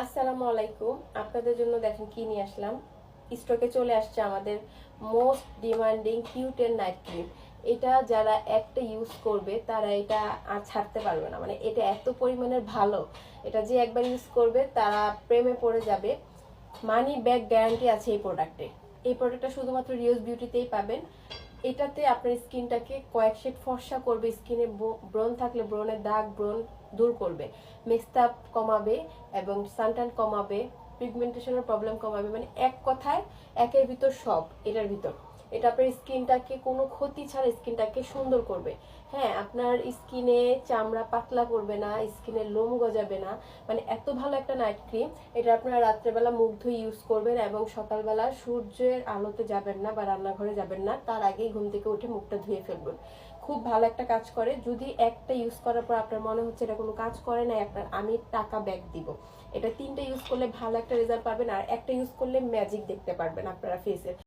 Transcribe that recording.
আসসালামু আলাইকুম। আপনাদের জন্য দেখেন কি নিয়ে আসলাম। স্টকে চলে আসছে আমাদের মোস্ট ডিমান্ডিং কিউটেন নাইট ক্রিম। এটা যারা একটা ইউজ করবে, তারা এটা আর ছাড়তে পারবে না। মানে এটা এত পরিমাণের ভালো, এটা যে একবার ইউজ করবে, তারা প্রেমে পড়ে যাবে। মানি ব্যাক গ্যারান্টি আছে এই প্রোডাক্টে। এই প্রোডাক্টটা শুধুমাত্র রিউজ বিউটিতেই পাবেন। এটাতে আপনার স্কিনটাকে কয়েক শেড ফর্সা করবে, স্কিনে ব্রণ থাকলে ব্রণের দাগ, ব্রণ দূর করবে। মেস্তাপ কমাবে এবং সানটান কমাবে, পিগমেন্টেশনের প্রবলেম কমাবে মানে এক কথায় একের ভিতর সব, এটার ভিতর। এটা আপনার স্কিনটাকে, কোনো ক্ষতি ছাড়া স্কিনটাকে সুন্দর করবে। হ্যাঁ আপনার স্কিনে চামড়া পাতলা করবে না স্কিনে লোম গজাবে না। মানে এত ভালো একটা নাইট ক্রিম, এটা আপনারা রাত্রেবেলা মুখ ধুয়ে ইউজ করবেন এবং সকালবেলা সূর্যের আলোতে যাবেন না বা রান্নাঘরে যাবেন না, তার আগেই ঘুম থেকে উঠে মুখটা ধুয়ে ফেলবেন। খুব ভালো একটা কাজ করে। যদি একটা ইউজ করার পর আপনার মনে হচ্ছে এটা কোনো কাজ করে না আপনার আমি টাকা ব্যাক দিব। এটা তিনটা ইউজ করলে ভালো একটা রেজাল্ট পাবেন আর একটা ইউজ করলে ম্যাজিক দেখতে পারবেন আপনারা ফেসে